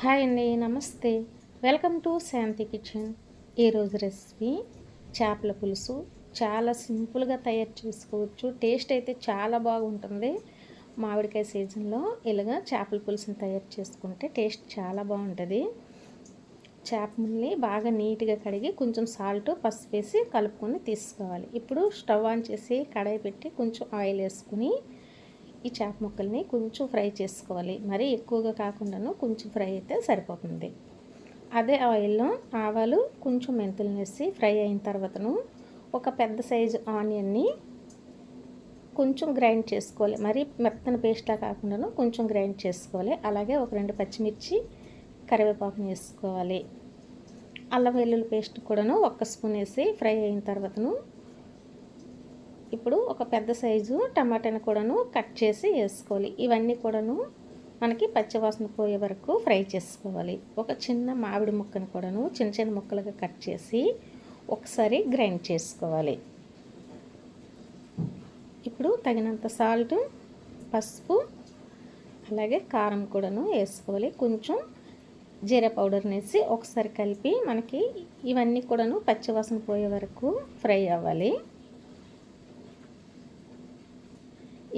Hi అండి నమస్తే. Welcome to Shanti kitchen. ఈరోజు రెసిపీ చేపల పులుసు. చాలా సింపుల్గా తయారు చేసుకోవచ్చు. టేస్ట్ అయితే చాలా బాగుంటుంది. మామిడికాయ సీజన్లో ఇలాగా చేపల పులుసుని తయారు చేసుకుంటే టేస్ట్ చాలా బాగుంటుంది. చేపల్ని బాగా నీట్గా కడిగి కొంచెం సాల్ట్ పసుపు వేసి కలుపుకొని తీసుకోవాలి. ఇప్పుడు స్టవ్ ఆన్ చేసి కడాయి పెట్టి కొంచెం ఆయిల్ వేసుకుని ఈ చేప ముక్కల్ని కొంచెం ఫ్రై చేసుకోవాలి. మరీ ఎక్కువగా కాకుండాను కొంచెం ఫ్రై అయితే సరిపోతుంది. అదే ఆయిల్లో ఆవాలు కొంచెం మెంతులు వేసి ఫ్రై అయిన తర్వాతను ఒక పెద్ద సైజు ఆనియన్ని కొంచెం గ్రైండ్ చేసుకోవాలి. మరి మెత్తన పేస్ట్లా కాకుండాను కొంచెం గ్రైండ్ చేసుకోవాలి. అలాగే ఒక రెండు పచ్చిమిర్చి కరివేపాకుని వేసుకోవాలి. అల్లం వెల్లుల్లి పేస్ట్ కూడాను ఒక్క స్పూన్ వేసి ఫ్రై అయిన తర్వాతను ఇప్పుడు ఒక పెద్ద సైజు టమాటాని కూడాను కట్ చేసి వేసుకోవాలి. ఇవన్నీ కూడాను మనకి పచ్చివాసన పోయే వరకు ఫ్రై చేసుకోవాలి. ఒక చిన్న మామిడి ముక్కను కూడాను చిన్న చిన్న ముక్కలుగా కట్ చేసి ఒకసారి గ్రైండ్ చేసుకోవాలి. ఇప్పుడు తగినంత సాల్ట్ పసుపు అలాగే కారం కూడాను వేసుకోవాలి. కొంచెం జీరా పౌడర్ని వేసి ఒకసారి కలిపి మనకి ఇవన్నీ కూడాను పచ్చివాసన పోయే వరకు ఫ్రై అవ్వాలి.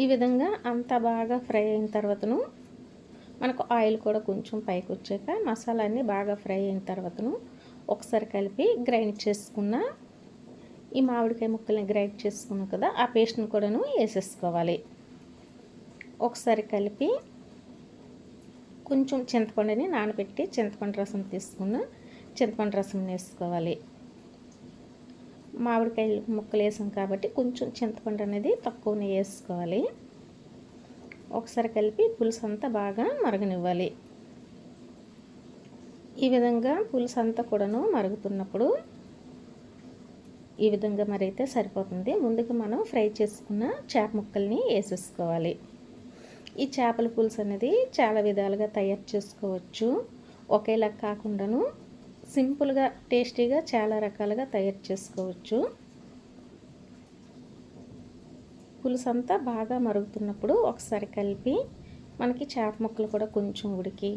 ఈ విధంగా అంతా బాగా ఫ్రై అయిన తర్వాతను మనకు ఆయిల్ కూడా కొంచెం పైకి వచ్చాక మసాలా అన్నీ బాగా ఫ్రై అయిన తర్వాతను ఒకసారి కలిపి గ్రైండ్ చేసుకున్న ఈ మామిడికాయ ముక్కల్ని గ్రైండ్ చేసుకున్నాం కదా ఆ పేస్ట్ని కూడాను వేసేసుకోవాలి. ఒకసారి కలిపి కొంచెం చింతపండుని నానబెట్టి చింతపండు రసం తీసుకున్న చింతపండు రసం వేసుకోవాలి. మామిడికాయ ముక్కలు వేసాం కాబట్టి కొంచెం చింతపండు అనేది తక్కువనే వేసుకోవాలి. ఒకసారి కలిపి పులుసు అంతా బాగా మరగనివ్వాలి. ఈ విధంగా పులుసు అంతా కూడాను మరుగుతున్నప్పుడు ఈ విధంగా మరైతే సరిపోతుంది. ముందుగా మనం ఫ్రై చేసుకున్న చేప ముక్కల్ని వేసేసుకోవాలి. ఈ చేపల పులుసు అనేది చాలా విధాలుగా తయారు చేసుకోవచ్చు. ఒకేలా కాకుండాను సింపుల్గా టేస్టీగా చాలా రకాలుగా తయారు చేసుకోవచ్చు. పులుసు అంతా బాగా మరుగుతున్నప్పుడు ఒకసారి కలిపి మనకి చేప ముక్కలు కూడా కొంచెం ఉడికి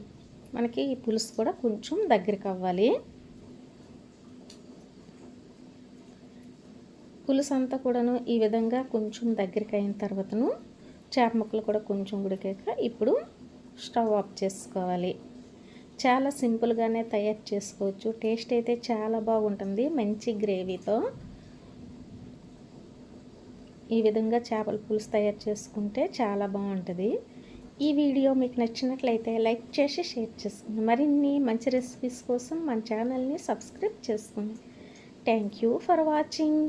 మనకి ఈ పులుసు కూడా కొంచెం దగ్గరికి అవ్వాలి. పులుసు అంతా కూడాను ఈ విధంగా కొంచెం దగ్గరికి అయిన తర్వాతను చేప ముక్కలు కూడా కొంచెం ఉడికాక ఇప్పుడు స్టవ్ ఆఫ్ చేసుకోవాలి. చాలా సింపుల్గానే తయారు చేసుకోవచ్చు. టేస్ట్ అయితే చాలా బాగుంటుంది. మంచి గ్రేవీతో. ఈ విధంగా చేపల పులుసు తయారు చేసుకుంటే చాలా బాగుంటుంది. ఈ వీడియో మీకు నచ్చినట్లయితే లైక్ చేసి షేర్ చేసుకోండి మరిన్ని మంచి రెసిపీస్ కోసం మన ఛానల్ని సబ్స్క్రైబ్ చేసుకోండి థ్యాంక్ యూ ఫర్ వాచింగ్.